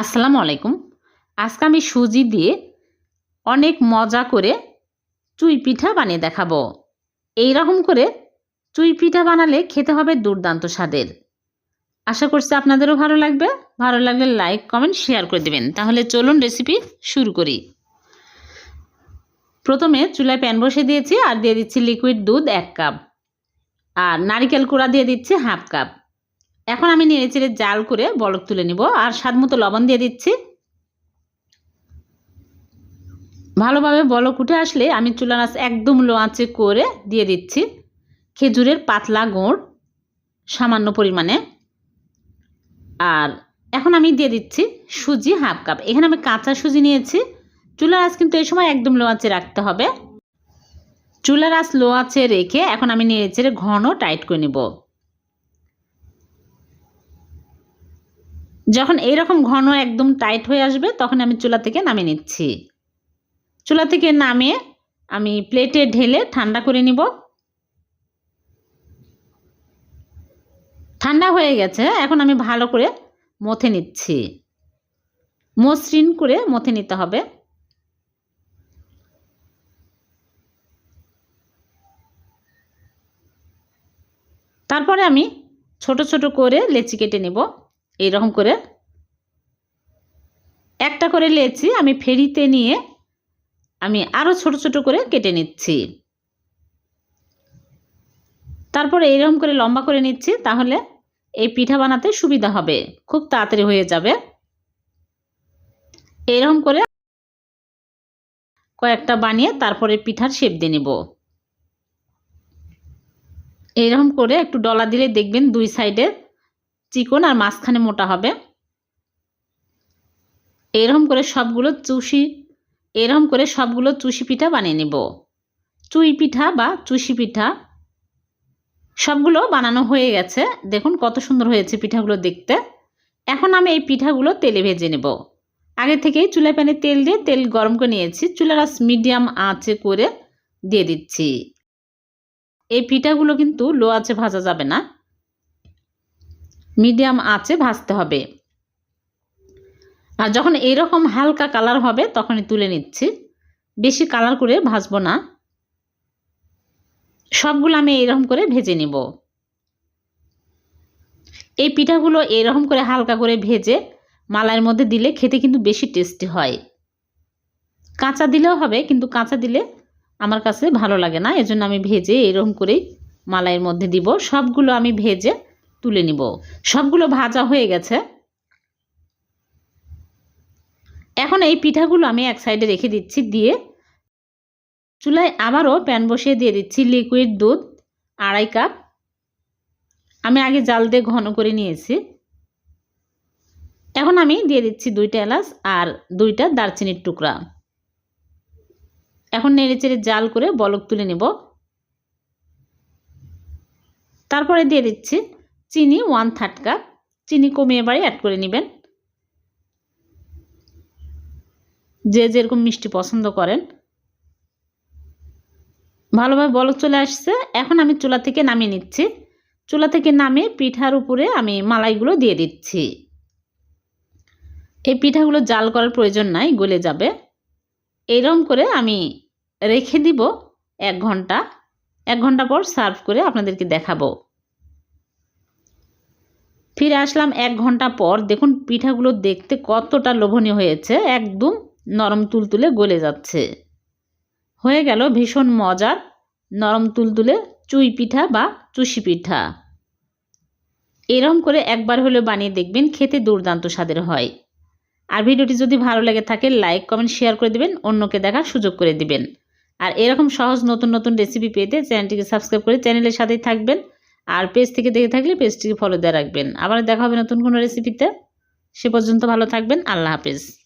আসসালামু আলাইকুম। আজকে আমি সুজি দিয়ে অনেক মজা করে চুই পিঠা বানিয়ে দেখাবো। এই রকম করে চুই পিঠা বানালে খেতে হবে দুর্দান্ত স্বাদের। আশা করছি আপনাদেরও ভালো লাগবে। ভালো লাগলে লাইক, কমেন্ট, শেয়ার করে দেবেন। তাহলে চলুন রেসিপি শুরু করি। প্রথমে চুলায় প্যান বসে দিয়েছি আর দিয়ে দিচ্ছি লিকুইড দুধ এক কাপ। আর নারিকেল কুড়া দিয়ে দিচ্ছি হাফ কাপ। এখন আমি নেড়ে চেড়ে জাল করে বলক তুলে নিব। আর স্বাদ মতো লবণ দিয়ে দিচ্ছি। ভালোভাবে বলক উঠে আসলে আমি চুলা আঁচ একদম লো আঁচে করে দিয়ে দিচ্ছি। খেজুরের পাতলা গুড় সামান্য পরিমাণে। আর এখন আমি দিয়ে দিচ্ছি সুজি হাফ কাপ। এখানে আমি কাঁচা সুজি নিয়েছি। চুলার আঁচ কিন্তু এই সময় একদম লো আঁচে রাখতে হবে। চুলার আঁচ লো আঁচে রেখে এখন আমি নেড়ে চেড়ে ঘন টাইট করে নেব। যখন এইরকম ঘন একদম টাইট হয়ে আসবে, তখন আমি চুলা থেকে নামিয়ে নিচ্ছি। চুলা থেকে নামিয়ে আমি প্লেটে ঢেলে ঠান্ডা করে নিব। ঠান্ডা হয়ে গেছে, এখন আমি ভালো করে মথে নিচ্ছি। মসৃণ করে মথে নিতে হবে। তারপরে আমি ছোট ছোট করে লেচি কেটে নেব। এইরকম করে একটা করে লেচি আমি ফেরিতে নিয়ে আমি আরও ছোট ছোট করে কেটে নিচ্ছি। তারপরে এইরকম করে লম্বা করে নিচ্ছি, তাহলে এই পিঠা বানাতে সুবিধা হবে। খুব তাড়াতাড়ি হয়ে যাবে। এইরকম করে কয়েকটা বানিয়ে তারপরে পিঠার শেপ দিয়ে নেব। এইরকম করে একটু ডলা দিলে দেখবেন দুই সাইডে চিকন আর মাঝখানে মোটা হবে। এরকম করে সবগুলো চুষি এরকম করে সবগুলো চুষি পিঠা বানিয়ে নেব। চুই পিঠা বা চুষি পিঠা সবগুলো বানানো হয়ে গেছে। দেখুন কত সুন্দর হয়েছে পিঠাগুলো দেখতে। এখন আমি এই পিঠাগুলো তেলে ভেজে নেব। আগে থেকেই চুলা প্যানে তেল দিয়ে তেল গরম করে নিয়েছি। চুলার আঁচ মিডিয়াম আঁচে করে দিয়ে দিচ্ছি। এই পিঠাগুলো কিন্তু লো আঁচে ভাজা যাবে না। মিডিয়াম আঁচে ভাজতে হবে। আর যখন এইরকম হালকা কালার হবে, তখনই তুলে নিচ্ছি। বেশি কালার করে ভাজবো না। সবগুলো আমি এইরকম করে ভেজে নেব। এই পিঠাগুলো এরকম করে হালকা করে ভেজে মালাইয়ের মধ্যে দিলে খেতে কিন্তু বেশি টেস্টি হয়। কাঁচা দিলেও হবে, কিন্তু কাঁচা দিলে আমার কাছে ভালো লাগে না। এজন্য আমি ভেজে এরকম করেই মালাইয়ের মধ্যে দিব। সবগুলো আমি ভেজে তুলে নিব। সবগুলো ভাজা হয়ে গেছে। এখন এই পিঠাগুলো আমি এক সাইডে রেখে দিচ্ছি দিয়ে চুলায় আবারও প্যান বসিয়ে দিয়ে দিচ্ছি লিকুইড দুধ, আড়াই কাপ আমি আগে জাল দিয়ে ঘন করে নিয়েছি। এখন আমি দিয়ে দিচ্ছি দুইটা এলাচ আর দুইটা দারচিনির টুকরা। এখন নেড়ে চেড়ে জাল করে বলক তুলে নেব। তারপরে দিয়ে দিচ্ছি চিনি ওয়ান থার্ড কাপ চিনি কমিয়ে বাড়ি অ্যাড করে নেবেন। যে যেরকম মিষ্টি পছন্দ করেন। ভালোভাবে বলক চলে আসছে। এখন আমি চুলা থেকে নামিয়ে নিচ্ছি। চুলা থেকে নামিয়ে পিঠার উপরে আমি মালাইগুলো দিয়ে দিচ্ছি। এই পিঠাগুলো জাল করার প্রয়োজন নাই, গলে যাবে। এইরকম করে আমি রেখে দিব এক ঘণ্টা। এক ঘণ্টা পর সার্ভ করে আপনাদেরকে দেখাবো। ফিরে আসলাম এক ঘণ্টা পর। দেখুন, পিঠাগুলো দেখতে কতটা লোভনীয় হয়েছে। একদম নরম তুলতুলে গলে যাচ্ছে। হয়ে গেল ভীষণ মজার নরম তুলতুলে চুই পিঠা বা চুষি পিঠা। এরকম করে একবার হলে বানিয়ে দেখবেন, খেতে দুর্দান্ত স্বাদের হয়। আর ভিডিওটি যদি ভালো লেগে থাকে, লাইক, কমেন্ট, শেয়ার করে দিবেন, অন্যকে দেখার সুযোগ করে দিবেন। আর এরকম সহজ নতুন নতুন রেসিপি পেতে চ্যানেলটিকে সাবস্ক্রাইব করে চ্যানেলের সাথেই থাকবেন। আর পেজ থেকে দেখে থাকলে পেজটিকে ফলো দিয়ে রাখবেন। আবার দেখা হবে নতুন কোনো রেসিপিতে। সে পর্যন্ত ভালো থাকবেন। আল্লাহ হাফেজ।